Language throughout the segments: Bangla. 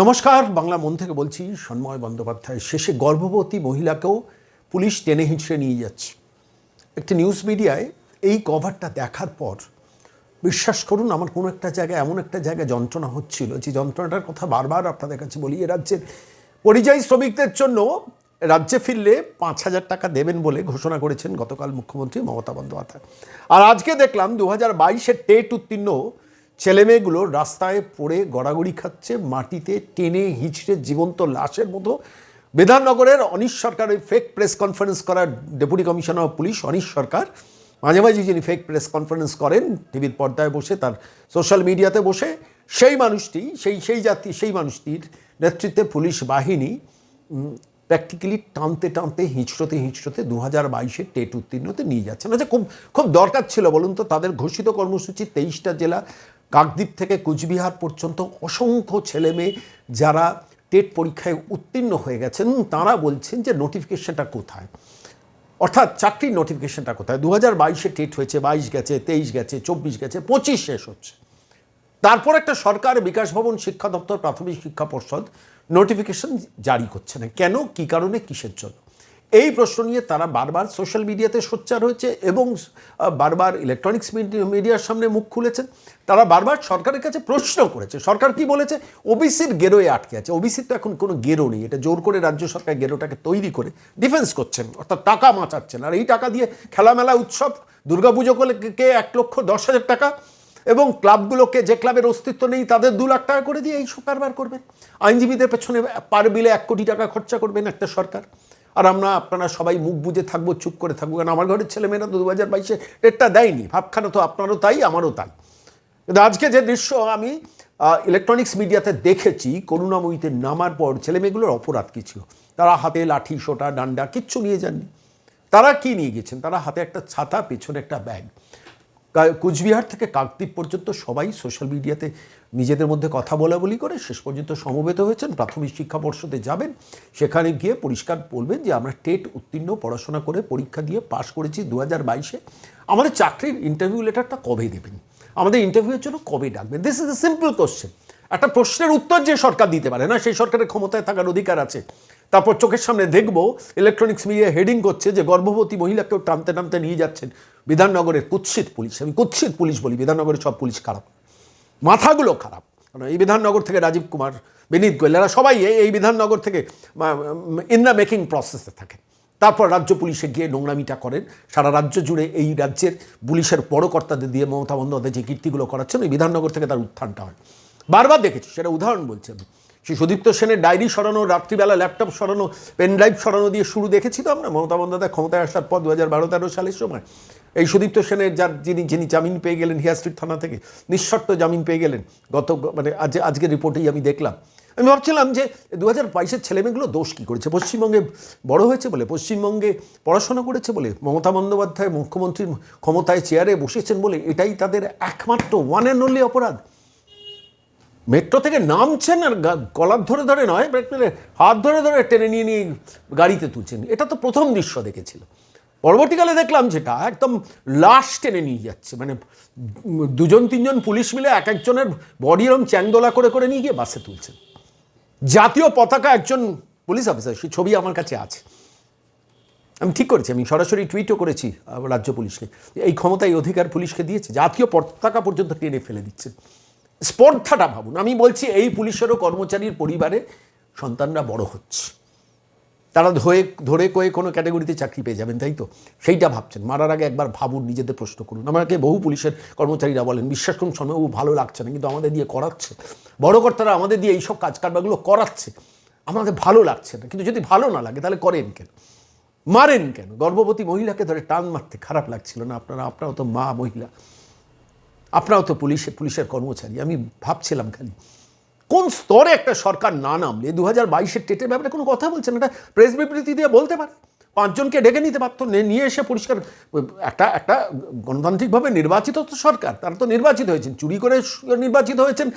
নমস্কার, বাংলা মন থেকে বলছি, সন্ময় বন্দ্যোপাধ্যায় শেষে গর্ভবতী মহিলাকেও পুলিশ টেনে হিঁচড়ে নিয়ে যাচ্ছে। একটি নিউজ মিডিয়ায় এই কভারটা দেখার পর বিশ্বাস করুন, আমার কোনো একটা জায়গায় এমন একটা জায়গায় যন্ত্রণা হচ্ছিল, যে যন্ত্রণাটার কথা বারবার আপনাদের কাছে বলি, এ রাজ্যের পরিযায়ী শ্রমিকদের জন্য রাজ্যে ফিরলে পাঁচ হাজার টাকা দেবেন বলে ঘোষণা করেছেন গতকাল মুখ্যমন্ত্রী মমতা বন্দ্যোপাধ্যায়। আর আজকে দেখলাম দু হাজার বাইশের টেট উত্তীর্ণ ছেলেমেয়েগুলো রাস্তায় পড়ে গড়াগড়ি খাচ্ছে, মাটিতে টেনে হিঁচড়ে জীবন্ত লাশের মতো। বিধাননগরের অনিশ সরকার ওই ফেক প্রেস কনফারেন্স করার deputy commissioner of police Anish Sarkar, মাঝে মাঝে যিনি ফেক প্রেস কনফারেন্স করেন, টিভির পর্দায় বসে, তার সোশ্যাল মিডিয়াতে বসে, সেই মানুষটি, সেই সেই জাতি, সেই মানুষটির নেতৃত্বে পুলিশ বাহিনী প্র্যাকটিক্যালি টানতে টানতে, হিঁচড়োতে হিঁচড়োতে দু হাজার বাইশে টেট উত্তীর্ণতে নিয়ে যাচ্ছেন আচ্ছা খুব খুব দরকার ছিল বলুন তো, তাদের ঘোষিত কর্মসূচি তেইশটা জেলা কাকদ্বীপ থেকে কুচবিহার পর্যন্ত অসংখ্য ছেলে মেয়ে যারা টেট পরীক্ষায় উত্তীর্ণ হয়ে গেছেন, তারা বলছেন যে নোটিফিকেশনটা কোথায়? অর্থাৎ চাকরির নোটিফিকেশনটা কোথায়? দু হাজার বাইশে টেট হয়েছে, বাইশ গেছে, তেইশ গেছে, চব্বিশ গেছে, পঁচিশ শেষ হচ্ছে। তারপর একটা সরকার, বিকাশ ভবন, শিক্ষা দপ্তর, প্রাথমিক শিক্ষা পর্ষদ নোটিফিকেশন জারি করছে না। কেন? কি কারণে? কিসের জন্য? এই প্রশ্ন নিয়ে তারা বারবার সোশ্যাল মিডিয়াতে সোচ্চার হয়েছে এবং বারবার ইলেকট্রনিক্স মিডিয়ার সামনে মুখ খুলেছেন। তারা বারবার সরকারের কাছে প্রশ্ন করেছে। সরকার কি বলেছে? ওবিসির গেরোয় আটকে আছে। ওবিসির তো এখন কোনো গেরো নেই। এটা জোর করে রাজ্য সরকার গেরোটাকে তৈরি করে ডিফেন্স করছেন। অর্থাৎ টাকা বাঁচাচ্ছেন আর এই টাকা দিয়ে খেলামেলা, উৎসব, দুর্গাপুজো কে এক লক্ষ দশ হাজার টাকা এবং ক্লাবগুলোকে যে ক্লাবের অস্তিত্ব নেই তাদের দু লাখ টাকা করে দিয়ে এই সব কারবার করবেন। আইনজীবীদের পেছনে পার বিলে এক কোটি টাকা খরচা করবেন একটা সরকার। আর আমরা, আপনারা সবাই মুখ বুজে থাকব, চুপ করে থাকব। কারণ আমার ঘরের ছেলেমেয়েরা তো দু হাজার বাইশে রেটটা দেয়নি। ভাবখানা তো আপনারও তাই, আমারও তাই। কিন্তু আজকে যে দৃশ্য আমি ইলেকট্রনিক্স মিডিয়াতে দেখেছি, করুণাময়ীতে নামার পর ছেলেমেয়েগুলোর অপরাধ কী ছিল? তারা হাতে লাঠি, সোটা, ডান্ডা কিচ্ছু নিয়ে যাননি। তারা কি নিয়ে গেছেন? তারা হাতে একটা ছাতা, পেছনে একটা ব্যাগ। কুচবিহার থেকে কাকদ্বীপ পর্যন্ত সবাই সোশ্যাল মিডিয়াতে নিজেদের মধ্যে কথা বলা বলি করে, শেষ পর্যন্ত সমবেত হয়েছেন। প্রাথমিক শিক্ষা পর্ষদে যাবেন। সেখানে গিয়ে পরিষ্কার বলবেন যে, আমরা টেট উত্তীর্ণ, পড়াশোনা করে পরীক্ষা দিয়ে পাশ করেছি দু হাজার বাইশে। আমাদের চাকরির ইন্টারভিউ লেটারটা কবে দেবেন? আমাদের ইন্টারভিউয়ের জন্য কবে ডাকবেন? This is a simple question একটা প্রশ্নের উত্তর যে সরকার দিতে পারে, না? সেই সরকারের ক্ষমতায় থাকার অধিকার আছে। তারপর চোখের সামনে দেখব ইলেকট্রনিক্স মিডিয়া হেডিং করছে যে গর্ভবতী মহিলাকেও টানতে টানতে নিয়ে যাচ্ছেন বিধাননগরের কুৎসিত পুলিশ। আমি কুৎসিত পুলিশ বলি, বিধাননগরের সব পুলিশ খারাপ। মাথাগুলো খারাপ। এই বিধাননগর থেকে রাজীব কুমার, বিনীত গোয়েল, এরা সবাই এই- বিধাননগর থেকে ইন দ্য মেকিং প্রসেসে থাকেন তারপর রাজ্য পুলিশে গিয়ে নোংরামিটা করেন। সারা রাজ্য জুড়ে এই রাজ্যের পুলিশের বড় কর্তাদের দিয়ে মমতা বন্দ্যোপাধ্যায় যে কীর্তিগুলো করাচ্ছেন, ওই বিধাননগর থেকে তার উত্থানটা হয়। বারবার দেখেছি, সেটা উদাহরণ বলছি আমি। সেই সুদীপ্ত সেনের ডায়েরি সরানো, রাত্রিবেলা ল্যাপটপ সরানো, পেন ড্রাইভ সরানো দিয়ে শুরু দেখেছি তো আমরা মমতা বন্দ্যোপাধ্যায় ক্ষমতায় আসার পর দু হাজার বারো তেরো সালের সময়। এই সুদীপ্ত সেনের যার যিনি যিনি জামিন পেয়ে গেলেন হিয়া স্ট্রিট থানা থেকে, নিঃশর্ত জামিন পেয়ে গেলেন। গত মানে আজ, আজকের রিপোর্টেই আমি দেখলাম। আমি ভাবছিলাম যে দু হাজার বাইশের ছেলেমেয়েগুলো দোষ কী করেছে? পশ্চিমবঙ্গে বড় হয়েছে বলে, পশ্চিমবঙ্গে পড়াশোনা করেছে বলে, মমতা বন্দ্যোপাধ্যায় মুখ্যমন্ত্রীর ক্ষমতায় চেয়ারে বসেছেন বলে, এটাই তাদের একমাত্র ওয়ান অ্যান্ড অনলি অপরাধ। মেট্রো থেকে নামছেন আর গলার ধরে ধরে নয় হাত ধরে ধরে টেনে নিয়ে নিয়ে গাড়িতে তুলছেন। এটা তো প্রথম দৃশ্য দেখেছিল। পরবর্তীকালে দেখলাম যেটা, একদম লাশ টেনে নিয়ে যাচ্ছে। মানে দুজন তিনজন পুলিশ মিলে এক একজনের বডি এরম চ্যাংদোলা করে করে নিয়ে গিয়ে বাসে তুলছেন। জাতীয় পতাকা একজন পুলিশ অফিসার, সেই ছবি আমার কাছে আছে। আমি ঠিক করেছি, আমি সরাসরি টুইটও করেছি রাজ্য পুলিশকে। এই ক্ষমতা, এই অধিকার পুলিশকে দিয়েছে, জাতীয় পতাকা পর্যন্ত টেনে ফেলে দিচ্ছে। স্পর্ধাটা ভাবুন, আমি বলছি এই পুলিশেরও কর্মচারীর পরিবারে সন্তানরা বড় হচ্ছে। তারা ধরে ধরে কয়ে কোনো ক্যাটাগরিতে চাকরি পেয়ে যাবেন, তাই তো? সেইটা ভাবছেন। মারার আগে একবার ভাবুন, নিজেদের প্রশ্ন করুন। আমাকে বহু পুলিশের কর্মচারীরা বলেন, বিশ্বাস করুন সময় ভালো লাগছে না, কিন্তু আমাদের দিয়ে করাচ্ছে। বড় কর্তারা আমাদের দিয়ে এইসব কাজ কারবারগুলো করাচ্ছে। আমাদের ভালো লাগছে না, কিন্তু যদি ভালো না লাগে, তাহলে করেন কেন? মারেন কেন? গর্ভবতী মহিলাকে ধরে টান মারতে খারাপ লাগছিল না আপনারা? আপনারাও তো মা মহিলা। আপনারাও তো পুলিশে, পুলিশের কর্মচারী। আমি ভাবছিলাম খালি কোন স্তরে একটা সরকার না নামলে দু হাজার বাইশের টেটের ব্যাপারে কোনো কথা বলছেন? এটা প্রেস বিবৃতি দিয়ে বলতে পারে। পাঁচজনকে ডেকে নিতে পারতো নিয়ে এসে পরিষ্কার, একটা একটা গণতান্ত্রিকভাবে নির্বাচিত তো সরকার, তারা তো নির্বাচিত হয়েছেন, চুরি করে নির্বাচিত হয়েছেন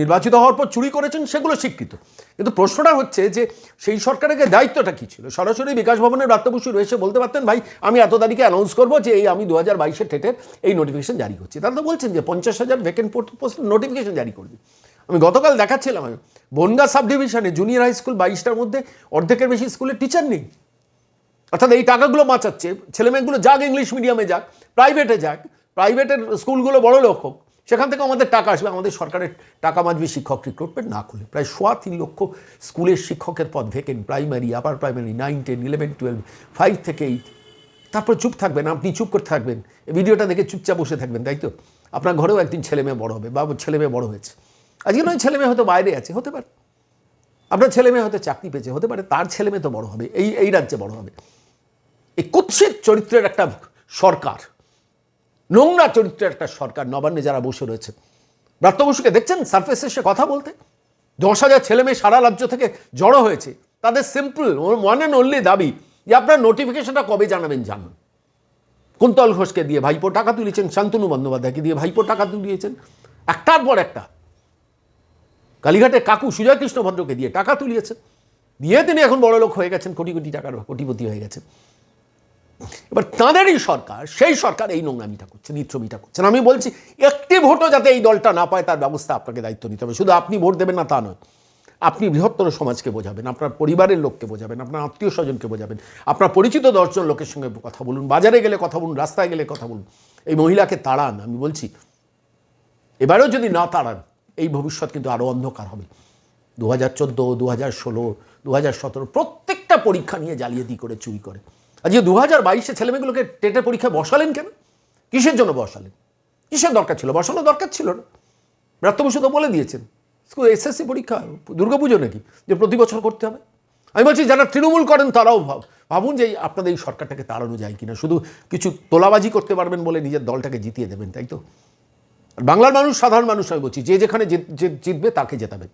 নির্বাচিত হওয়ার পর চুরি করেছেন, সেগুলো স্বীকৃত। কিন্তু প্রশ্নটা হচ্ছে যে, সেই সরকারের দায়িত্বটা কী ছিল? সরাসরি বিকাশ ভবনের ব্রাত্য রয়েছে বলতে পারতেন, ভাই, আমি এত তারিখে অ্যানাউন্স করব যে, এই আমি দু হাজার বাইশের টেটের এই নোটিফিকেশন জারি করছি। তারা তো বলছেন যে, পঞ্চাশ হাজার ভ্যাকেন্ট পোস্ট নোটিফিকেশন জারি করবে। আমি গতকাল দেখাচ্ছিলাম, আমি বনগা সাব ডিভিশনে জুনিয়র হাই স্কুল বাইশটার মধ্যে অর্ধেকের বেশি স্কুলের টিচার নেই। অর্থাৎ এই টাকাগুলো বাঁচাচ্ছে ছেলেমেয়েগুলো যাক ইংলিশ মিডিয়ামে যাক, প্রাইভেটে যাক, প্রাইভেটের স্কুলগুলো বড় লোক হোক, সেখান থেকে আমাদের টাকা আসবে, আমাদের সরকারের টাকা বাঁচবে, শিক্ষক রিক্রুটমেন্ট না খুলে প্রায় সোয়া তিন লক্ষ স্কুলের শিক্ষকের পদ vacant primary upper primary nine ten eleven twelve five থেকে এইট তারপর চুপ থাকবেন, আপনি চুপ করে থাকবেন ভিডিওটা দেখে চুপচাপ বসে থাকবেন, তাই তো? আপনার ঘরেও একদিন ছেলে মেয়ে বড় হবে বা ছেলে মেয়ে বড় হয়েছে। আজকে নয়, ছেলে মেয়ে হয়তো বাইরে আছে, হতে পারে। আপনার ছেলে মেয়ে হয়তো চাকরি পেয়েছে, হতে পারে, তার ছেলে মেয়ে তো বড় হবে, এই এই রাজ্যে বড় হবে। এই কুৎসিত চরিত্রের একটা সরকার, নোংরা চরিত্রের একটা সরকার নবান্নে যারা বসে রয়েছে। ব্রাত্য বসুকে দেখছেন সার্ফেস এসে কথা বলতে? দশ হাজার ছেলে মেয়ে সারা রাজ্য থেকে জড়ো হয়েছে। তাদের সিম্পল ওয়ান অ্যান্ড অনলি দাবি যে আপনার নোটিফিকেশনটা কবে জানাবেন জানুন কুন্তল ঘোষকে দিয়ে ভাইপো টাকা তুলেছেন, শান্তনু বন্দ্যোপাধ্যায়কে দিয়ে ভাইপো টাকা তুলিয়েছেন। একটার পর একটা কালীঘাটে কাকু সুজয় কৃষ্ণ ভদ্রকে দিয়ে টাকা তুলিয়েছে। দিয়ে তিনি এখন বড় লোক হয়ে গেছেন, কোটি কোটি টাকার কোটিপতি হয়ে গেছেন। এবার তাঁদেরই সরকার, সেই সরকার এই নোংরামিটা করছে, নিত্রমিটা করছেন আমি বলছি, একটি ভোটও যাতে এই দলটা না পায়, তার ব্যবস্থা আপনাকে দায়িত্ব নিতে হবে। শুধু আপনি ভোট দেবেন না, তা নয়। আপনি বৃহত্তর সমাজকে বোঝাবেন, আপনার পরিবারের লোককে বোঝাবেন, আপনার আত্মীয় স্বজনকে বোঝাবেন, আপনার পরিচিত দশজন লোকের সঙ্গে কথা বলুন, বাজারে গেলে কথা বলুন, রাস্তায় গেলে কথা বলুন। এই মহিলাকে তাড়ান, আমি বলছি, এবারেও যদি না তাড়ান ভবিষ্যৎ কিন্তু আরও অন্ধকার হবে। দু হাজার চোদ্দ দু হাজার ষোলো দু হাজার সতেরো প্রত্যেকটা পরীক্ষা নিয়ে জালিয়াতি করে, চুরি করে। আজকে দু হাজার বাইশে ছেলেমেয়েগুলোকে টেটের পরীক্ষায় বসালেন কেন? কিসের জন্য বসালেন? কিসের দরকার ছিল? বসানো দরকার ছিল না। ব্রাত্য তো বলে দিয়েছেন, স্কুল এসএসসি পরীক্ষা, দুর্গাপুজো নাকি? যে প্রতি বছর করতে হবে? আমি বলছি, যারা তৃণমূল করেন তারাও ভাব ভাবুন যে আপনাদের এই সরকারটাকে তাড়ানো যায় কিনা। শুধু কিছু তোলাবাজি করতে পারবেন বলে নিজের দলটাকে জিতিয়ে দেবেন, তাই তো? বাংলার মানুষ, সাধারণ মানুষ আমি বলছি, যে যেখানে জিত- জিত- জিতবে তাকে জেতাবে।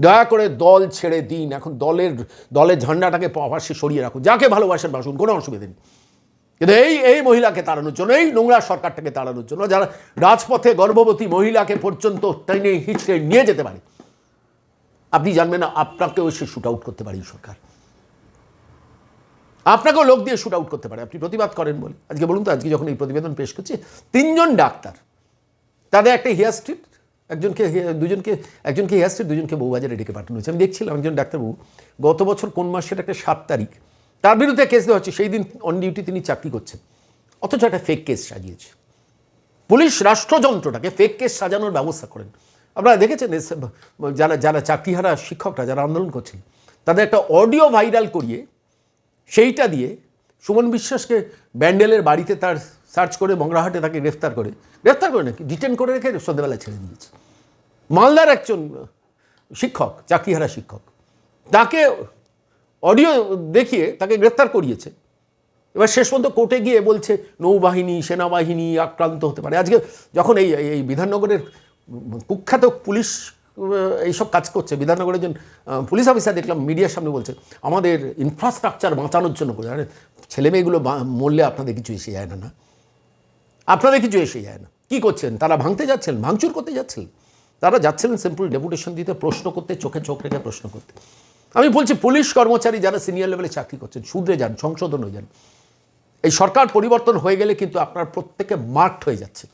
দয়া করে দল ছেড়ে দিন, এখন দলের দলের ঝান্ডাটাকে পাশে সরিয়ে রাখুন। যাকে ভালোবাসেন বাসুন কোনো অসুবিধা নেই। কিন্তু এই এই মহিলাকে তাড়ানোর জন্য, এই নোংরা সরকারটাকে তাড়ানোর জন্য, যারা রাজপথে গর্ভবতী মহিলাকে পর্যন্ত টেনে হিচড়ে নিয়ে যেতে পারে, আপনি জানবেন না, আপনাকেও সে শ্যুট আউট করতে পারে সরকার। আপনাকেও লোক দিয়ে শুট আউট করতে পারে। আপনি প্রতিবাদ করেন বলে। আজকে বলুন তো, আজকে যখন এই প্রতিবেদন পেশ করছি, তিনজন ডাক্তার তাদের একটা হেয়ার স্ট্রিট, একজনকে দুজনকে, একজনকে হেয়ার স্ট্রিট, দুজনকে বউবাজারে ডেকে পাঠানো হয়েছে। আমি দেখছিলাম একজন ডাক্তারবাবু গত বছর কোন মাসের একটা সাত তারিখ, তার বিরুদ্ধে কেস দেওয়া হচ্ছে সেই দিন অন ডিউটি তিনি চাকরি করছেন। অথচ একটা ফেক কেস সাজিয়েছে। পুলিশ রাষ্ট্রযন্ত্রটাকে ফেক কেস সাজানোর ব্যবস্থা করেন। আপনারা দেখেছেন যারা যারা চাকরিহারা শিক্ষকরা, যারা আন্দোলন করছেন, তাদের একটা অডিও ভাইরাল করিয়ে, সেইটা দিয়ে সুমন বিশ্বাসকে ব্যান্ডেলের বাড়িতে তার সার্চ করে মংরাহাটে তাকে গ্রেফতার করে। গ্রেফতার করে নাকি ডিটেন করে রেখে সন্ধ্যেবেলা ছেড়ে দিয়েছে। মালদার একজন শিক্ষক, চাকরিহারা শিক্ষক, তাকে অডিও দেখিয়ে তাকে গ্রেফতার করিয়েছে। এবার শেষ পর্যন্ত কোর্টে গিয়ে বলছে, নৌবাহিনী, সেনাবাহিনী আক্রান্ত হতে পারে। আজকে যখন এই এই বিধাননগরের কুখ্যাত পুলিশ এইসব কাজ করছে, বিধাননগরের একজন পুলিশ অফিসার দেখলাম মিডিয়ার সামনে বলছে, আমাদের ইনফ্রাস্ট্রাকচার বাঁচানোর জন্য করে। আরে ছেলে মেয়েগুলো মরলে আপনাদের কিছু এসে যায় না না? আপনাদের কিছু এসে যায় না। কি করছেন? তারা ভাঙতে যাচ্ছেন, ভাঙচুর করতে যাচ্ছেন। তারা যাচ্ছিলেন সিম্পল ডেপুটেশন দিতে, প্রশ্ন করতে, চোখে চোখ রেখে প্রশ্ন করতে। আমি বলছি, পুলিশ কর্মচারী যারা সিনিয়র লেভেলে চাকরি করছেন, শুধরে যান, সংশোধন হয়ে যান। এই সরকার পরিবর্তন হয়ে গেলে কিন্তু আপনার প্রত্যেকে মার্কড হয়ে যাচ্ছে।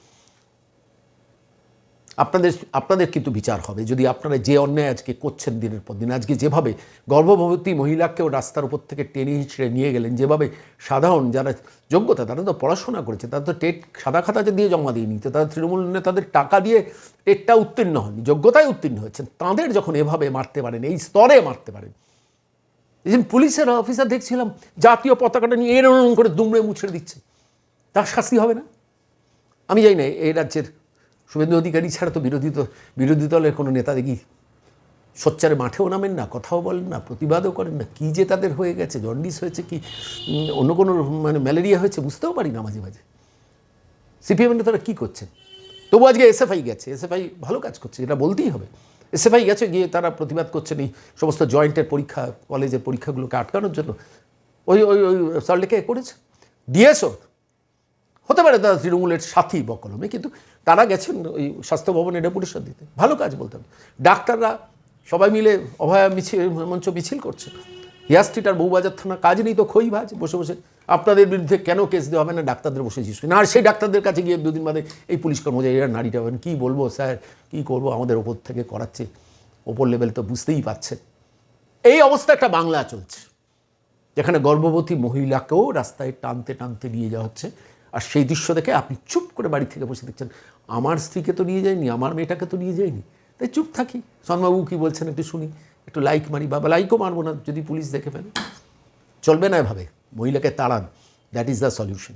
আপনাদের আপনাদের কিন্তু বিচার হবে। যদি আপনারা যে অন্যায় আজকে করছেন দিনের পর দিন, আজকে যেভাবে গর্ভবতী মহিলাকেও রাস্তার উপর থেকে টেনে হিঁচড়ে নিয়ে গেলেন, যেভাবে সাধারণ যারা যোগ্যতা, তারা তো পড়াশোনা করেছে, তারা তো টেট, সাদা খাতাতে দিয়ে জমা দিয়ে নিতে তারা তৃণমূল নেতাদের টাকা দিয়ে টেটটা উত্তীর্ণ হননি, যোগ্যতায় উত্তীর্ণ হয়েছেন। তাদের যখন এভাবে মারতে পারেন, এই স্তরে মারতে পারেন। এই যে পুলিশের অফিসার দেখছিলাম, জাতীয় পতাকাটা নিয়ে এরকম করে দুমড়ে মুছড়ে দিচ্ছে। তার শাস্তি হবে না? আমি জানি না এই রাজ্যের শুভেন্দু অধিকারী ছাড়া তো বিরোধী বিরোধী দলের কোনো নেতা দেখি সোচ্চারে মাঠেও নামেন না, কথাও বলেন না, প্রতিবাদও করেন না। কী যে তাদের হয়ে গেছে, জন্ডিস হয়েছে কি অন্য কোনো মানে ম্যালেরিয়া হয়েছে বুঝতেও পারি না মাঝে মাঝে। সিপিএম নেতারা কী করছেন? তবু আজকে এসএফআই গেছে, এসএফআই ভালো কাজ করছে, এটা বলতেই হবে। এসএফআই গেছে, গিয়ে তারা প্রতিবাদ করছেন এই সমস্ত জয়েন্টের পরীক্ষা, কলেজের পরীক্ষাগুলোকে আটকানোর জন্য। ওই ওই ওই সল্টলেকে করেছে। ডিএসও, হতে পারে তারা তৃণমূলের সাথী বকলমে, কিন্তু তারা গেছেন ওই স্বাস্থ্য ভবনে ডেপুটেশন দিতে। ভালো কাজ বলতে হবে ডাক্তাররা সবাই মিলে অভয়া মিছিল, মঞ্চ মিছিল করছে। হিয়াস্ট্রিট আর বউবাজার থানা কাজ নেই তো খই ভাজ। বসে বসে আপনাদের বিরুদ্ধে কেন কেস দেওয়া হবে না? ডাক্তারদের বসে জিজ্ঞেস। না আর সেই ডাক্তারদের কাছে গিয়ে দুদিন বাদে এই পুলিশ কর্মচারীরা নারীটা হবেন কী বলব স্যার? কী করব? আমাদের ওপর থেকে করাচ্ছে। ওপর লেভেল তো বুঝতেই পারছেন। এই অবস্থা একটা বাংলা চলছে, যেখানে গর্ভবতী মহিলাকেও রাস্তায় টানতে টানতে নিয়ে যাওয়া হচ্ছে। আর সেই দৃশ্য দেখে আপনি চুপ করে বাড়ি থেকে বসে দেখছেন, আমার স্ত্রীকে তো নিয়ে যায়নি, আমার মেয়েটাকে তো নিয়ে যায়নি। তাই চুপ থাকি। সন্মাবু কী বলছেন একটু শুনি, একটু লাইক মারি বাবা লাইকও মারবো না, যদি পুলিশ দেখে ফেলে। চলবে না এভাবে, মহিলাকে তাড়ান দ্যাট ইজ দ্য সলিউশন